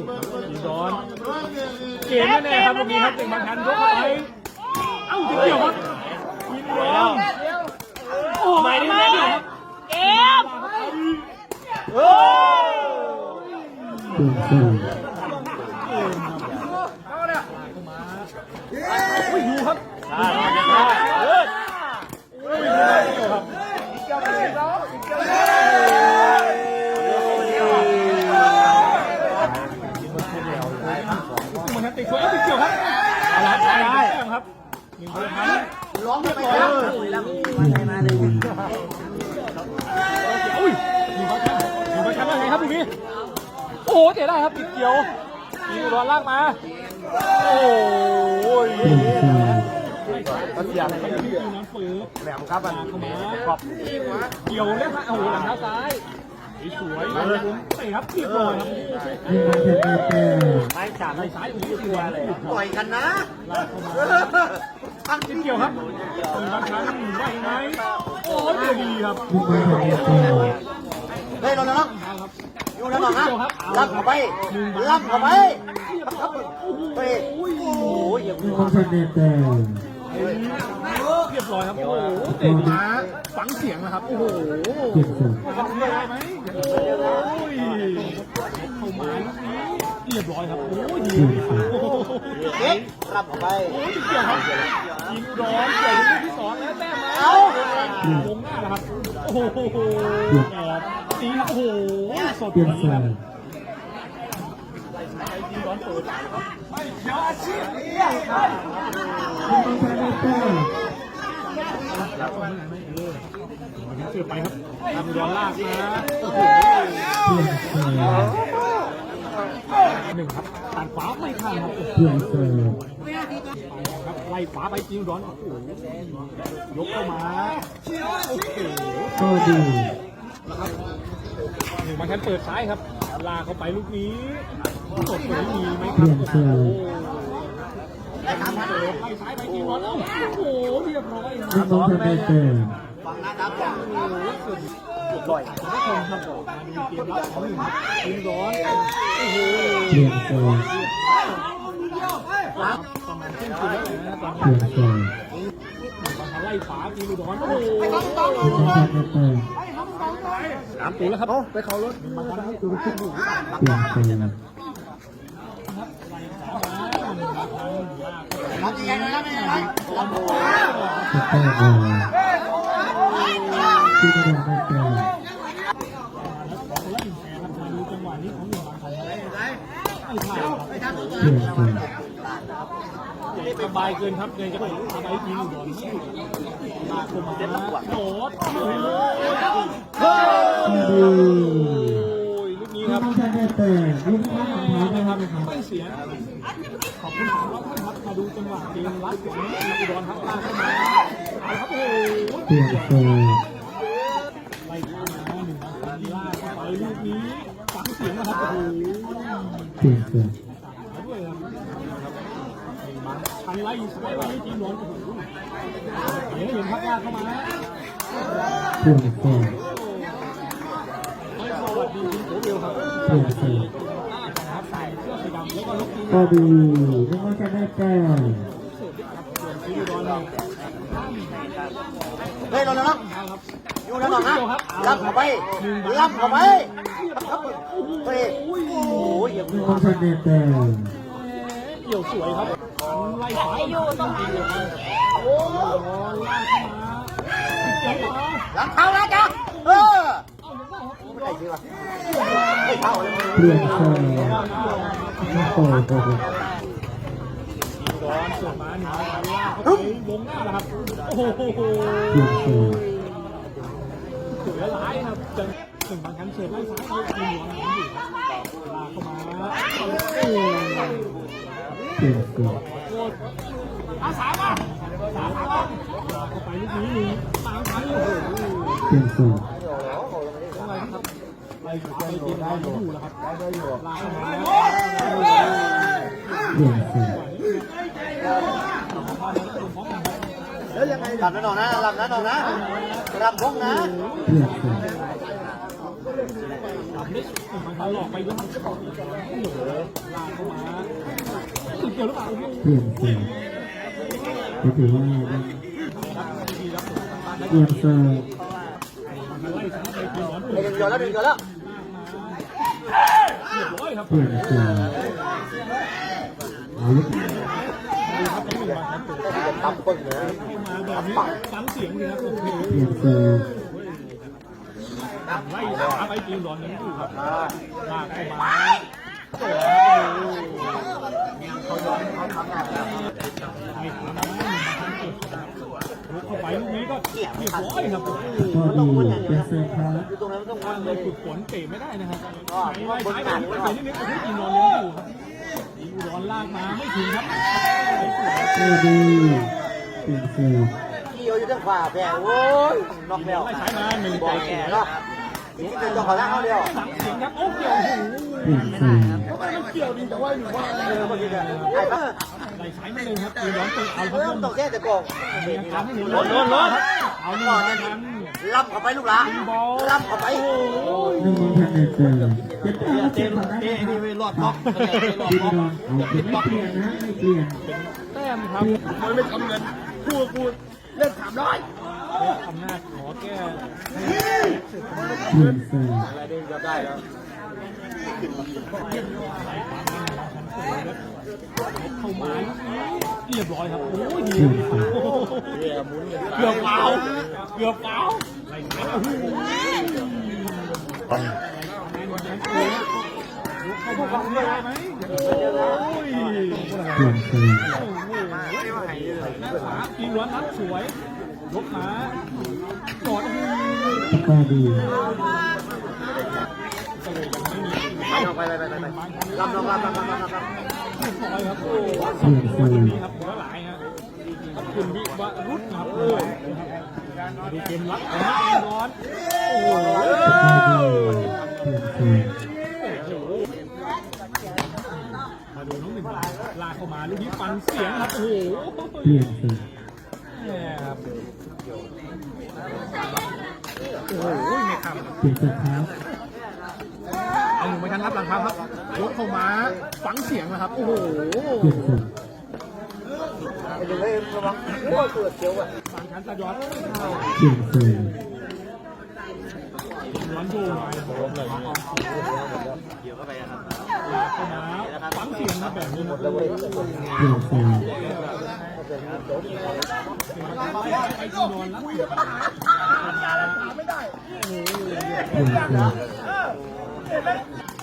ทีมร้อนเกมแน่ๆครับตรงนี้ครับเด็กบางทันยกเข้าไปเอ้าเกี่ยวครับทีมร้อนโอ้ไม่ได้เดียวครับเกมโอ้เปลี่ยนดูครับได้ได้เลิศโอ้ยครับมันทันติดช่วยเอาไปเกี่ยวครับอะไรได้ครับหนึ่งคนค ร้องไม่ไปเอแล้วออุ้ยมีบอลแชมป์มีบอลแชมป์ยังไงครับตรงนี้โอ้โหเจ๋ได้ครับติดเกี่ยวมีบอลลากมาโอ้ยเปลี่ยนสี่ตัดเสียงไม่ได้ที่น้ำฝืนแหลมครับมันขมาขอบเกี่ยวเล่นฮะโอ้โหหลังเท้าซ้าย สวยเลยเตะครับเรียบร้อยครับยิ่งมาไมไม่สามในซ้ายสวยเลยปล่อยกันนะตั้งติดเกี่ยวครับมีบอลแชมป์ว่ายังไงโอ้ยดีครับเจ็ดได้แต้มเฮ้ยเราแล้วอยู่แล้วนะรับเข้าไปรับเข้าไปเฮ้ยโอ้ยยิ่งมาเจ็ดได้แต้ม เรียบร้อยครับ โอ้โหเตะมาฟังเสียงนะครับ โอ้โหเปลี่ยนสี่ทำได้ไหมโอ้ยเข้ามาลูกนี้เรียบร้อยครับ โอ้ยดีโอ้โหเก๊กรับเข้าไปโอ้ยเกี่ยวครับยิงร้อนเกี่ยวลูกที่สองแล้วแต้มมาเอาวงหน้าแล้วครับ โอ้โหแอบตีครับโอ้โหสดเปลี่ยนเลยสี่ครับยิงร้อนเปิด ไม่เขียวองมาเจ็ดได้แต้มรับก่อนไม่ไหนไม่เออมันเกือบไปครับทำร้อนลากนะโอ้โหเปลี่ยนสี่หนึ่งครับตัดขวาไม่ข้าครับเปลี่ยนสี่ครับไล่ขวาไปจริงร้อนโอ้โหยกเข้ามาโอ้โหก็ดีหนึ่งมาแทนเปิดซ้ายครับลากเข้าไปลูกนี้ สดกว่านี้มีไหมคเปรับลี่ยนสี่ไล่ซ้ายไปจริงร้อนโอ้โหเรียบร้อยคยิ่รังบมาเต้มฟังนะครับปล่อยท่านผู้ชมครับผมมาดูเกมรับของหนึ่งครับยิงร้อนโอ้โหเปลี่ยนสี่ครับประมาณเที่ยงคืนแล้วนะตอนเปลี่ยนสี่ไล่ขวาจริงร้อนโอ้โหยิ่งมาเจ็ดได้แต้มสามตูแล้วครับไปเขารถมาครับดูขึ้นดูเปลี่ยนสี่รับยังไงนะรับยังไงนะรับเข้า ไปสแต้มเลยที่กระโดดได้แต้มมาดูจังหวะนี้ของหนึ่งบางคันไม่ผ่านเปลี่ยนสี่สบายเกินครับเลยจะไปทำไอ้ทีมอยู่ก่อนลากเข้ามาโดดโอ้ยดีลูกนี้ยิ่คงรับมาเจ็ดได้แต้มยิ่งมาทำท้ายได้ครับไม่เสียขอบคุณสำหรับท่านครับมา ดูจังหวะเกมรัดของอุดรครับลาเข้ามาเอาครับโอ้โหเปลี่ยนสี่ไล่เข้ามาหนึ่งพันลาเข้าไปลูกนี้ฟังเสียงนะครับโอ้โหเปลี่ยนสี่มาด้วยครับมันชันไล่ซ้ายไล่ทีมร้อนโอ้โหเห็นเห็นพักลาเข้ามาเปลี่ยนสี่สวัสดีคุณโคเบลครับเปลี่ยนสี่ค ก็ลุกทีมก็ดียิ่งมาจ็ดได้แต้เฮ้ยเราแล้วอยู่แล้วนะรับเข้าไปรับเข้าไปเฮ้ยโอ้ยยิ่งมาจ็ดได้แต้เกี่ยวสวยครับไล่ขวาอยู่ตรงนี้โอ้ลากเข้ามาเจ็บเหรอหลังเข้าแล้วจ้ะเออไม่ได้ดีว่ะไม่ เปลี่ยนสี่โอ้โหร้อนส่วนมาหนึ่งลากเข้าไปวงหน้าแล้วครับ โอ้โหเปลี่ยนสี่เสือร้ายครับจนถึงบางครั้งเสือไล่ซ้ายเอาทีมหลวหลังอยู่ครับลาเข้ามาโอ้โหเปลี่ยนสี่โคตรอาสามาสามมาเข้าไปลูกนี้หนึ่งสามครั้งโอ้โหเปลี่ยนสี่อะไรครับ ไล่ขวาไปทีมเราอยู่แล้วครับลาเข้ามาเปลี่ยนสี่รับนะน้อนะรับนะน้องนะรับพงนะเปลี่ยนสี่ทำได้บางครั้งหลอกไปด้วยมันก็บอกโอ้โหกี่ยวหรือเปล่าโอ้โหเปลี่ยนเสิร์ฟก็ถือว่าเปลี่ยนเสิร์ฟไล่ซ้ายไปคืนร้อนไอ้หนึ่งเดียวแล้วหนึ่งเดียวแล้ว เรียบร้อยครับเปลี่ยนเสิร์ฟเอาลูกครับต้องหนึ่งบาทครับจะทำคนเหนือมาแบบนี้ฟังเสียงดีครับโอ้โหเปลี่ยนเสิร์ฟไล่ขาไปจีนร้อนยังอยู่ครับลากเข้ามาโอ้โหเขาย้อนเขาทำแบบไม่ทำนะ ลุกเข้าไปลูกนี้ก็เรียบร้อยครับโอ้โหก็ดีเป็นเสิร์ฟครับอยู่ตรงนั้นต้องมันเลเลยยฝึกฝนเตะไม่ได้นะครับก็ไล่ซ้ายไปนิดไปนิดนึงโอ้โหจีนร้อนยังอยู่ครับจีนร้อนลากมาไม่ถึงครับก็ดีเปลี่ยนเสิร์ฟเกี่ยวอยู่ทางขวาแพ้โอ้ยนอกแล้วไล่ซ้ายมาหนึ่งบอกแก่เนาะอีกนิดนึงต้องขอล้างเขาเดียวสังเสียงครับโอ้เกี่ยวโอ้โหเปลี่ยนเสิร์ฟทำไมมันเกี่ยวดีแต่ว่าอยู่ว่าเออเมื่อกี้เนี่ยไอ้บ้า ไหลสายมาเลยครับตีร้อนตีเอาคเริ่รับมต้องแค่แต่กองทำให้เห็นร้อนร้อนร้อนเอาหนึ่งพันล่ำเข้าไปลูกหลานล่ำเข้าไปโอ้ยเสิร์ฟเจ็มเจ็ดพันนะนี่ไปรอดบล็อกดีดอนเอาเปลี่ยนไม่เปลี่ยนะไม่เปลี่ยนแต้มครับมันไม่ทำเงินพูดพูดเล่นสามร้อยอำนาจขอแก้เปลี่ยนเสิร์ฟอะไรเด้งก็ได้แล้ว เข้ามาเรียบร้อยครับโอ้ยดีเปลี่ยนเกือบเปล่าเกือบเปล่าไหลสายโอ้โหเขาพูดควาได้ไหมโอ้ยเปลี่ยนเสิร์ฟโอ้โหหน้าขวาอีกวันนัดสวยลบมากอดก็ดีไปไปไปไปลำลำลำลำลำลำ ลำเรียบร้อยครับโอ้เปลี่ยนเสิร์ฟนี่ครับหัวหลายฮะขอบคุณวิวรุษครับโอ้ยดูเกมรัดของนักร้อนโอ้โหมาดูน้องหนึ่งลากเข้ามาลูกนี้ฟันเสียงครับโอ้โหเปลี่ยนเสิร์ฟแหมครับโอ้โหไม่ทำเปลี่ยนเสิร์ฟครับเอาหนึ่งไปทันรับหลังครับครับ ยกเข้ามาฟังเสียงนะครับ โอ้โหเปลี่ยนเสิร์ฟไอ้เรื่องระวังโอ้ยตัวเขียวอะฟังชันตะยอดเข้าเปลี่ยนเสิร์ฟร้อนโชว์หน่อยผมเลยเกี่ยวเข้าไปครับเข้ามาฟังเสียงครับแบบนี้หมดเลยเปลี่ยนไปที่นอนแล้วเปลี่ยน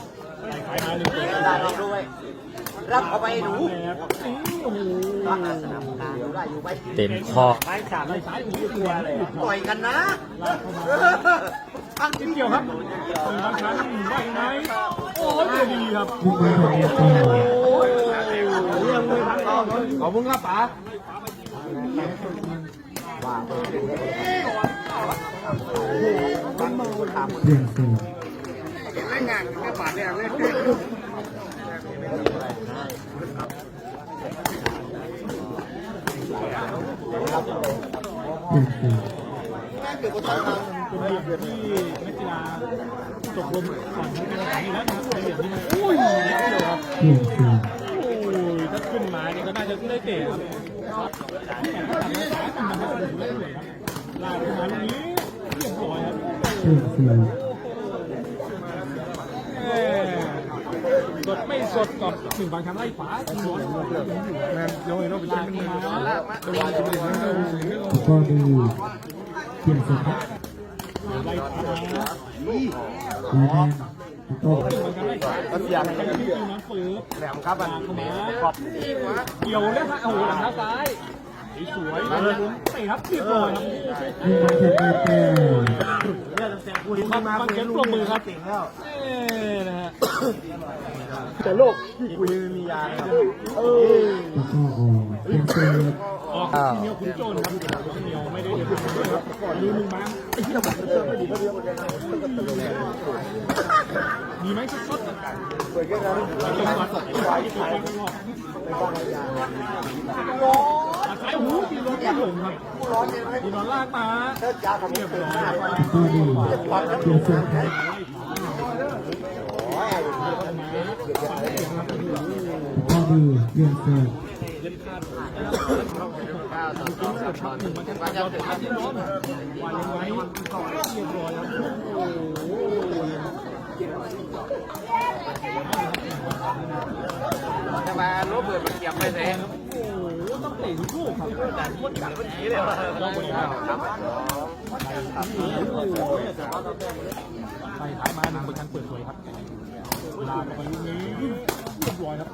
ฟไปมาหนึ่งตัวได้ลองด้วยรับเข้าไปหนูแบบโอ้โหสนามกลางได้อยู่ไปเต็มคอไปสามไปซ้ายโอ้โหตัวเลยต่อยกันนะตั้งจิ้มเกี่ยวครับตึงบางครั้งว่ายังไงโอ้ยเดี๋ยวดีครับหนึ่งพันในเสิร์ฟโอ้ยเรื่องเลยทั้งรอบขอบคุณครับป๋าเปลี่ยนเสิร์ฟเปลี่ยนเสิร์ฟเป็นเหลี่ยมที่นักกีฬาตกลงก่อนการแข่งขันอยู่แล้วนะครับเป็นเหลี่ยมที่มันโอ้ยบนี่โอ้ยถ้าขึ้นมาเนี่ยก็น่าจะได้เตะครับแต่ถ้าทำช้าขึ้นมาก็จะได้เลยครับลากนมาตรงนี้เรียบร้อยครับ เปลี่ยนเสิร์ฟ แหม สดไม่สดกับหนึ่งบางครั้งไล่ขวาที่ร้อนอยู่แมนโยนเราไปเล่นขึ้นมาตัวนี้ตัวนี้ตัวนี้ก็ดีเปลี่ยนเสิร์ฟครับไล่ขวาลายแดงโต้งบางครั้งไล่ขวาก็อยากให้ที่น้ำปื๊บแหลมครับลากเข้ามาเกี่ยวแล้วฮะโอ้โหหลังเท้าซ้ายสวยๆลุ้นเตะครับเรียบร้อยครับหนึ่งพันในเสิร์ฟดูครับฟังเสียงปรบมือครับเอ้นะฮะ แต่โลกที่คุยมียาเออแล้วก็ออกเปลี่เสิร์ฟออกที่เนียวคุณโจนครับที่เนียวไม่ได้เดินทางด้วยครับก่อนลืมหนึ่งมั้งไอ้ที่เราบอกเจอไม่ดีก็เดียวมีไหมสดๆเปิดกันนะเราจะมสดไว้ที่ตัวข้างนอกสายหูตีรถที่หลงครับร้อนยังไงตีนอนลากมาเลิกยาของเมียไปหน้าก็ดีเปลี่ยนเสิร์ฟครับโอ้ยเปลี่ยนเสิร์ฟเย็นขาดนะครับกินเกือบช็ อตหนึ่งมันจะตัดยอดขาที่ยังไงเบร้อยครับโอ้โหจะมาลบเบิดมันเกียบไปไหนโอ้ต้องเตะทุกลูกครับแต่คนจับมันนี้เลยลองไปครับไปท้ายมาหนึ่งเปอร์เซ็นเปิดสวยครับลาไปลูกนี้ บร้อยครับ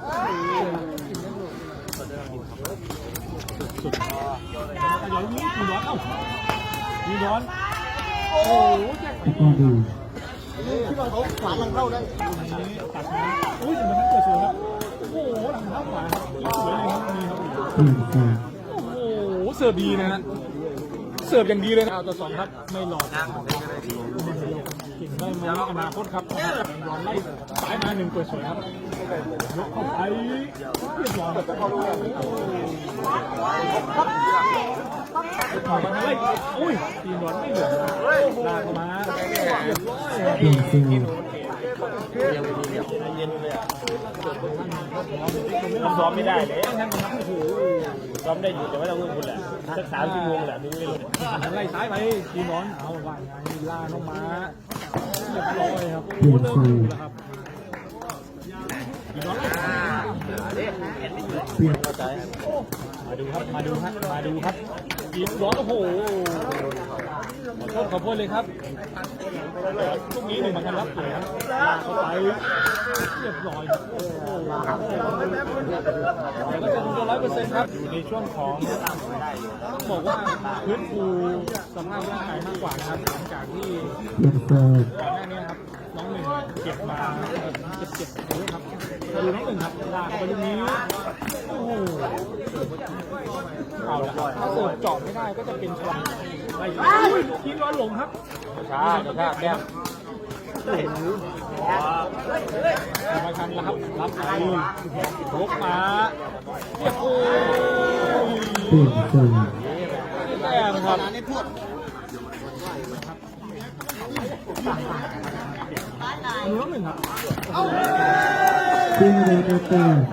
สุดย้อนมีร้อนเอ้ามีร้อน โอ้โหแจ็คตะกร้อดีที่ว่าเขาขวานลังเข้าได้ตัดมาอุ้ยแต่มันเกิดสวยครับ โอ้โหหลังเท้าขวาสวยเลยครับนี่ครับโอ้โหเสิร์ฟดีนะฮะ สิร์ฟอย่างดีเลยนะเอาต่อสองครับไม่หลอดเก่งได้มาอนาคตครับย้อนไล่สายมาหนึ่งเปิดสวยครับยกเข้าไปเรียบร้อยครับถอดมาเลยอุ้ยตีนร้อนไม่เหลือลากเข้ามาเรียบร้อย เปลี่ยนเสิร์ฟมันซ้อมไม่ได้เลยซ้อมได้อยู่แต่ว่าต้องคุณแหละสักสามชั่วโมงแหละดูเลยไล่ซ้ายไปตีนอนเอาว่าไงล่าน้องม้าเรียบร้อยครับโอ้เริ่มดูแล้วครับตีนร้อนไล่ซ้ายเปลี่ยนมาดูครับ มาดูครับ มาดูครับยิงร้อนโอ้โห ขอโทษขอโทษเลยครับลูกนี้หนึ่งมันกันรับเลยครับเข้าไปเรียบร้อยโอ้โหแต่ก็จะดูร้อยเปอร์เซ็นต์ครับอยู่ในช่วงของต้องบอกว่าพื้นฟูสภาพร่างกายมากกว่านะครับหลังจากที่เปลี่ยนเสิร์ฟก่อนหน้านี้ครับน้องหนึ่งเก็บมาเจ็บเจ็บเยอะครับดูน้องหนึ่งครับลากไปลูกนี้ เอาละถ้าเสิร์ฟเจาะไม่ได้ก็จะเป็นฉลามไปอุ้ยทีมร้อนหลงครับช้าช้าแก้มโอ้โหมาทันแล้วครับรับไปยกมาเรียบโอ้ยเปลี่ยร์ฟแต้มครับดูน้องหนึ่งครับเปลี่ยนเรเดเตอร์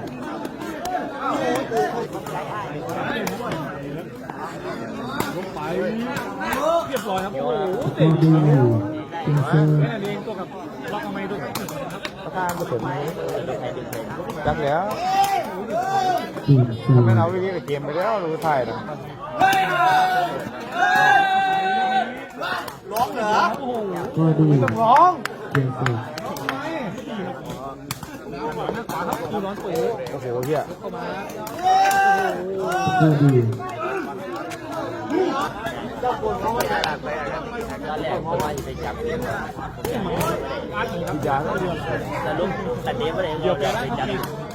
ลงไปเรียบร้อยครับ โอ้โหตะกเตะร้อดีดีครับเปลี่ยนเสิร์ฟแค่นั้นเองตัวกับล็อกทำไมตัวกับครับประธานผสมจักแล้วเปลี่ยนเสิร์ฟไม่เอาวิธีกับเกมไปแล้วรู้ไทยนะร้องเหรอโอ้โหตะกร้อดีร้องเปลี่ยนเสิร์ฟขวาหน้าขวาครับดูร้อนเปิดโอ้โห เฮียเข้ามาตะกร้อดีอาร์ตหนึ่งครับยาแล้วแต่ลุกแต่นี้ไม่ได้เดี๋ยวแกแล้ว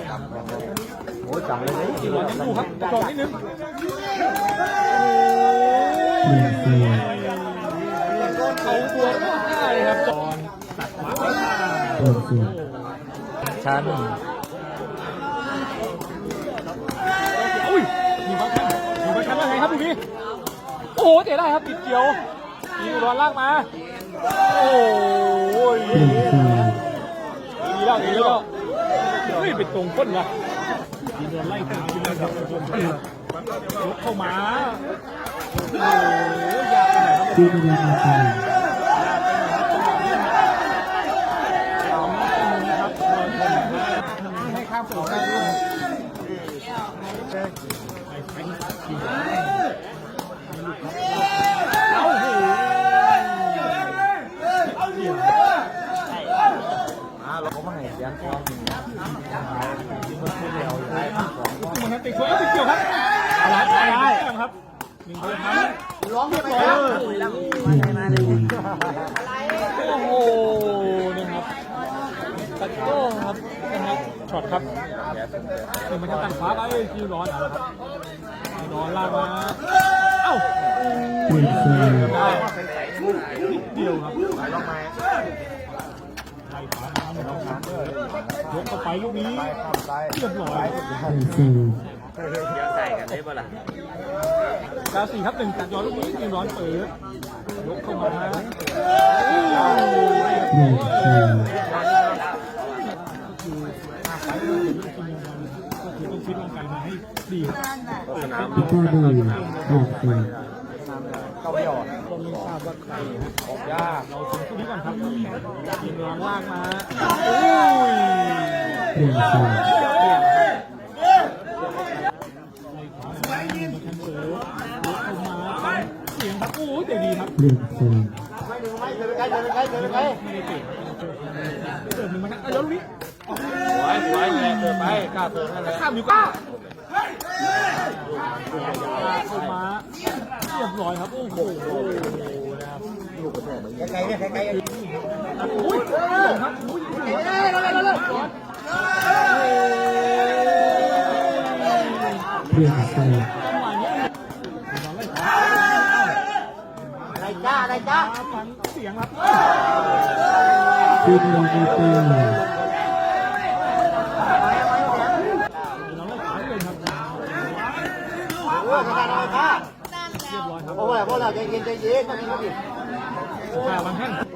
ครับโอ้จังเลยทีร้อนยังดูครับกรองนิดนึงเปลี่ยนเขาตัวก็ได้ครับจอนตัดขวาชั้น อุ้ยมีบอลแคมมีบอลแคมว่าไงครับลูกนี้โอ้เตะได้ครับติดเกี่ยวมีร้อนลากมา โอ้ยเปลี่ยนเสิร์ฟดีแล้วดีแล้วเฮ้ยเป็นตรงก้นว่ะยิงโดนไล่ตามเลยครับยกเข้ามาโอ้โหยากไปไหนครับเปลี่ยนเรเดเตอร์ให้ข้ามฝั่งได้ด้วยเอาโห อ่าเราก็ มาให้เสียงกองมันติดช่วติดเกี่ยวครับอะไรอะไรครับหนึ่งเดียวครับร้องเรียบร้อยแล้วอเลยโอ้โหนะครับตะโก้ครับนะครับช็อตครับหนึ่งมันจะตัดขวาไปคิวร้อนเอาละครับร้อนลากมาเอ้าได้นิดเดียวครับไล่ขวามาเลยครับ ยกเข้าไปลูกนี้เรียบร้อยเปลี่ยนเสิร์ฟกาสี่ครับหนึ่งตัดย้อนลูกนี้ยิงร้อนเปิดยกเข้ามาเปลี่ยนเสิร์ฟก็คือฟิตร่างกายมาให้ดีครับสนามตะกร้อดีเปลี่ยนเสิร์ฟเก้าเบี้ยวก็ไม่ทราบว่าใครออกยากเราถึงคู่นี้ก่อนครับทีมงานลากมาโอ้ย เปลี่ยนเสิร์ฟในขวามาแคนเซิร์ฟลุกเข้ามาฟังเสียงครับโอ้ยแต่ดีครับเปลี่ยนเสิร์ฟไม่ดึงไม่เดินไปไกลเดินไปไกลเดินไปไกลไม่ได้เก่งเสิร์ฟหนึ่งมาเล้วลูกนี้สวยสวยแรงเกินไปกล้าเติมนั่นแหละข้ามอยู่ก้าเข้ามาเรียบร้อยครับ โอ้โหนะครับไกลเนี่ยไกลไกลอุ้ยครับอุ้ยเร็วเร็วเร็ว เร็วเปลี่ยนเสิร์ฟจังหวะนี้นอนไล่ขวาได้จ้าได้จ้าฟังเสียงครับทีมโดนเตอร์นไล่ขวาเลยครับเออได้ได้จ้าเรียบร้ยโอ้ยพวกเราใจเย็นใจเย็นนั่นนี่ห้าวันแท่งบาง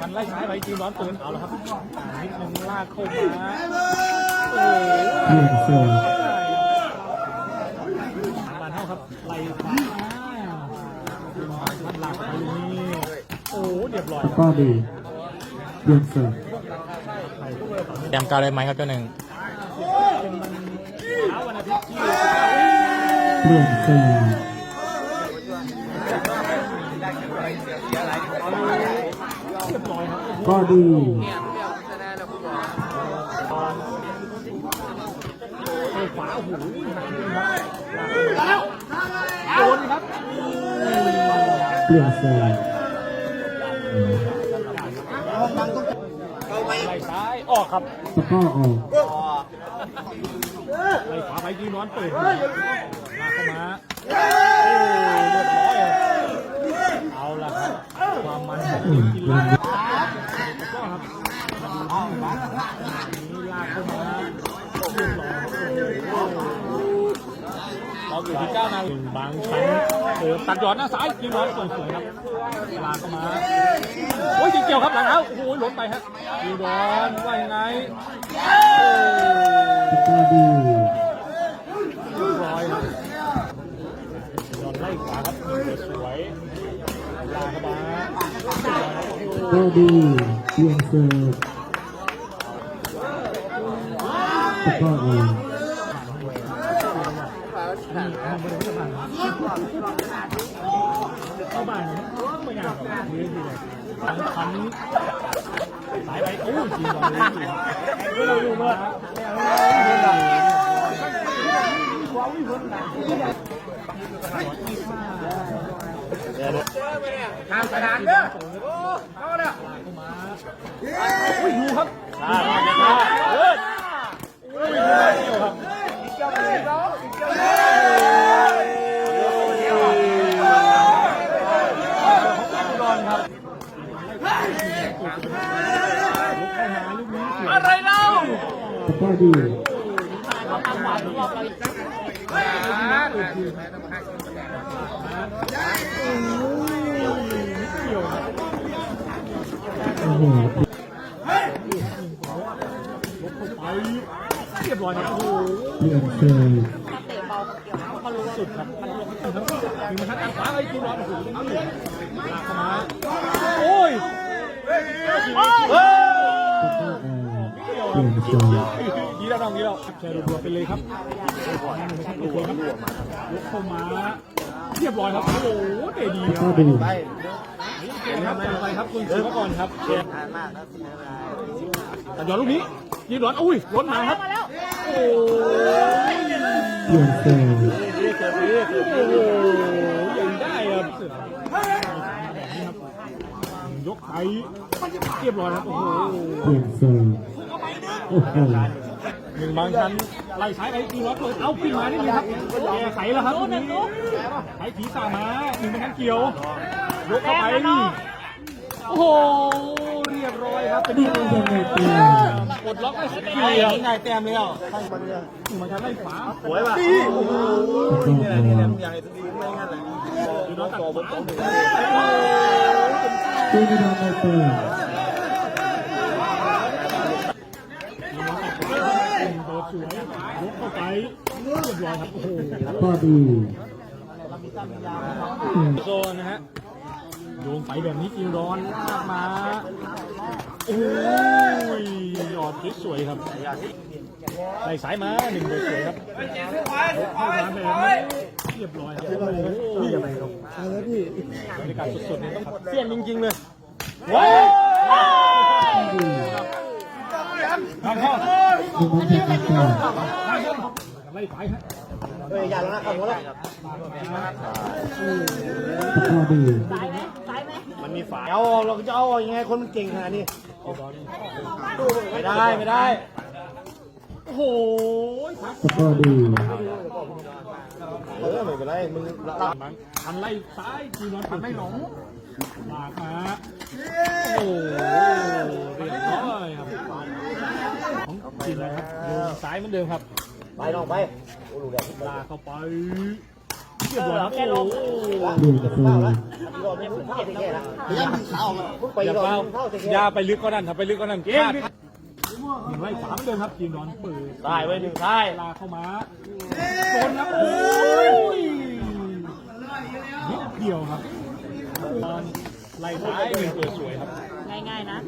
คันไล่ซ้ายไปจีนร้อนปืนเอาละครับนิดนึงลากเข้ามาโอ้เปลี่ยนเสิร์ฟบานเท่าครับไล่ขวาท่านหลักไปนี่โอ้เรียบร้อยตะกร้อดีเปลี่ยนเสิร์ฟเตรียมการเลยไหมครับเจ้าหนึ่งเป็นมันเช้าวันอาทิตย์ที่เปลี่ยนเสิร์ฟ เรียบร้อยครับ ก็ดีไฟฟ้าโอ้โหหนักจริงครับโดนครับเปลี่ยนเสิร์ฟไล่ซ้ายออกครับตะกร้อออกไล่ขวาไปจีนอนเปิดลากเข้ามาโอ้เรียบร้อยเอาละครับความมันของอืทีม เข้ามาเรียบร้อยเราอยู่ที่เก้านาทีบางชั้นเสิร์ฟตัดยอดหน้าซ้ายจีนอนเปิดสวยครับลากเข้ามาโอ้ยเกี่ยวครับหลังเท้าโอ้โหล้นไปฮะจีนอนว่ายังไงตะกร้อดียบร้อยครับยอนไล่ขวาครับสวยลากเข้ามาก็ดีเปลี่ยนสิร์ฟตะกร้อออกนี่เอาไปเลยไม่ผ่านเข้าบ้านนะไม่ยากหรอกยืนดีเลยทันทันสายไปโอ้ยจีนอนเลยไม่เราดูว่าทางสนามเด้อเข้าเด้อมาอุ้ยดูครับอ่าเลิศอุ้ยเดียวครับ นอนครับอะไรเล่า ตะกร้อ ดีโอ้โหเรียบร้อยครับโอ้โหเปลี่ยนเสิร์ฟสุดครับมันลงถึงทั้งถึงมันทั้งขวาไอ้จีนอนโอ้โหลาเข้ามาโอ้ยเฮ้ยตะกร้อออกเปลี่ย ฟดีแล้วแชร์รัวๆไปเลยครับโอเคครับยกเข้ามาเรียบร้อยครับ โอ้โหเตะดีครับกร้อดีไปครับไปครับคุณซื้อมาก่อนครับเกมนานมากนะแต่ย้อนลูกนี้ยีร้อนอุ้ยล้นมาครับโอ้ยเปลี่ยนเสิร์ฟโอ้โหยังได้ครับยกไปเรียบร้อยครับ โอ้โหเปลี่ยนเสิร์ฟโอ้โห นึ่งบางชั้นไล่ซ้ายไปตีร้อนเปิดเอาขึ้นมานี่เลยครับแก้ไขแล้วครับลูกนี้ไถผีสามาหนึ่งบางชั้นเกี่ยวยกเข้าไปโอ้โหเรียบร้อยครับเป็นนี่ที่เป็นยังไงเปลี่ยนกดล็อกได้สุดเกี่ยวง่ายแต้มแล้วมันจะไล่ขวาสวยว่ะโอ้โหตะกร้อออกอย่างไรดีไม่งั้นเลยดูน้องตัดขวาตีไม่โดนไม่เปิดเบอร์ สวยยก เข้เรียบร้อยครับโอ้โหก็ดีโซนนะฮะโยงไปแบบนี้จีร้อนลากมาโอ้ยหยอดสวยครับไล่สายมาหนึ่งโดยสวยครับเข้ามาแบบนี้เรียบร้อยครับโอ้โหนี่อะไรครับบรรยากาศสดๆเนี่ยต้องเสี้ยนจริงๆเลยว้าวครับพ่อดูมัน เป็นการต่อไล่สายฮะเฮ้ยอย่าแล้วนะเข้าหัวแล้วก็ดีมันมีฝาเอาเราจะเอายังไงคนมันเก่งขนาดนี้ไม่ได้ไม่ได้โอ้โหครับก็ดีเออไม่เป็นไรมึงรับบังทันไล่ซ้ายจีนอนทันไม่หลงลากมาโอ้โหเรียบร้อยครับของจีนเลยครับโยนซ้ายเหมือนเดิมครับ ไปน้องไปโอ้ลูกเด็กลากเข้าไปเรียบร้อยครับโอ้โหเปลี่ยนโซนรอบนี้มึงเข้าแค่ละยังมึงเข้ามึงไปอย่ารอบเฝ้ามึงเข้าแค่อย่าไปลึกก็นั่นถ้าไปลึกก็นั่นพลาดหนึ่งไล่สามเหมือนเดิมครับจีนนอนเปิดได้ไว้หนึ่งท้ายลากเข้ามาโดนครับโอ้ยนิดเดียวครับตอนไล่ซ้ายหนึ่งเปิดสวยครับ ง่ายๆนะ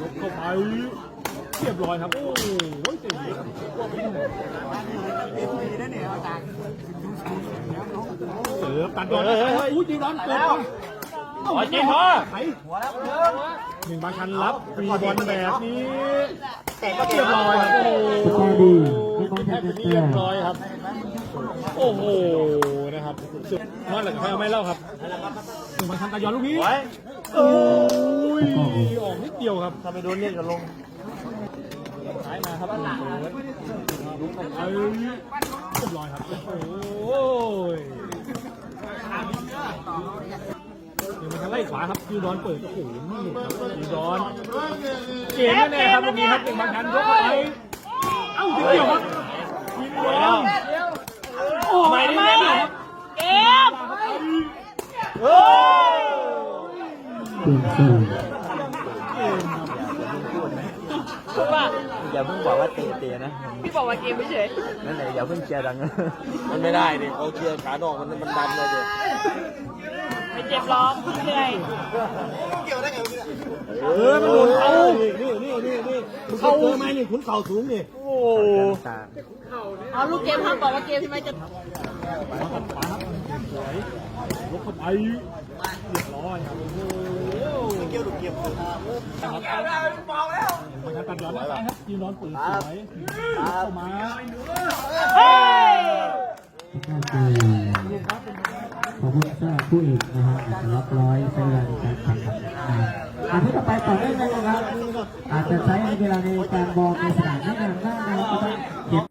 ยกเข้าไป เรียบร้อยครับ โอ้โหเจ๋งเสือตัดโดนเลยอู้จีนอนเปิดก่อนโอ้ยจริงเหรอหนึ่งบางคันรับฟรีบอลแบบนี้แต่ก็เรีเรียยบร้อยครับโอ้โหก็ดีไม่ต้องแทบบจะเรีแก้ยบร้อยครับ โอ้โหนะครับสุดนอนหลังไม่เอาไม่เล่าครับหนึ่งบางคันตะยอนลูกนี้โอ้ยออกนิดเดียวครับถ้าไม่โดนเล่นก็ลง ครับหนึ่งเปิดลุกเข้าไปเรียบร้อยครับ โอ้โหเดี๋ยวมันจะไล่ขวาครับยูดอนเปิดโอ้โหนี่ครับยูดอนเกมแน่ครับตรงนี้ครับหนึ่งบางคันยกเข้าไปเอ้าเดียวครับยิงแล้วโอ้ไม่ได้เล่นครับเกมเฮ้ยเป ลี่ยนโซนถูกป่ะอย่าเพิ่งบอกว่าเตะเตะนะพี่บอกว่าเกมไม่เฉยนั่นแหละอย่าเพิ่งเชียร์ดังนะมันไม่ได้ดิเขาเชียร์ขาดอกมันมันดันเลยดิไม่เจ็บหรอกเหนื่อยเออมันโดนเขานี่นี่นี่นี่มึงเข้าเจอไหมนี่ขุนเข่าสูงนี่โอ้โหตาเอาลูกเกมห้ามบอกว่าเกมทำไมจะมาตัดขวาครับสวยยกเข้าไปเรียบร้อยครับโอ้โหเกี่ยวดูเกี่ยวครับมั นจะตัดย้อนไปครับยืนนอนปืนสวยเข้ามาเฮ้ยก็ดีขอบคุณสำหรับผู้อีกนะฮะรับร้อยใช้เวลาในการแข่งขันอาทิตย์ต่อไปต่อได้เลยนะครับอาจจะใช้เวลาในการบอลในสนามไม่นานมากนะครับ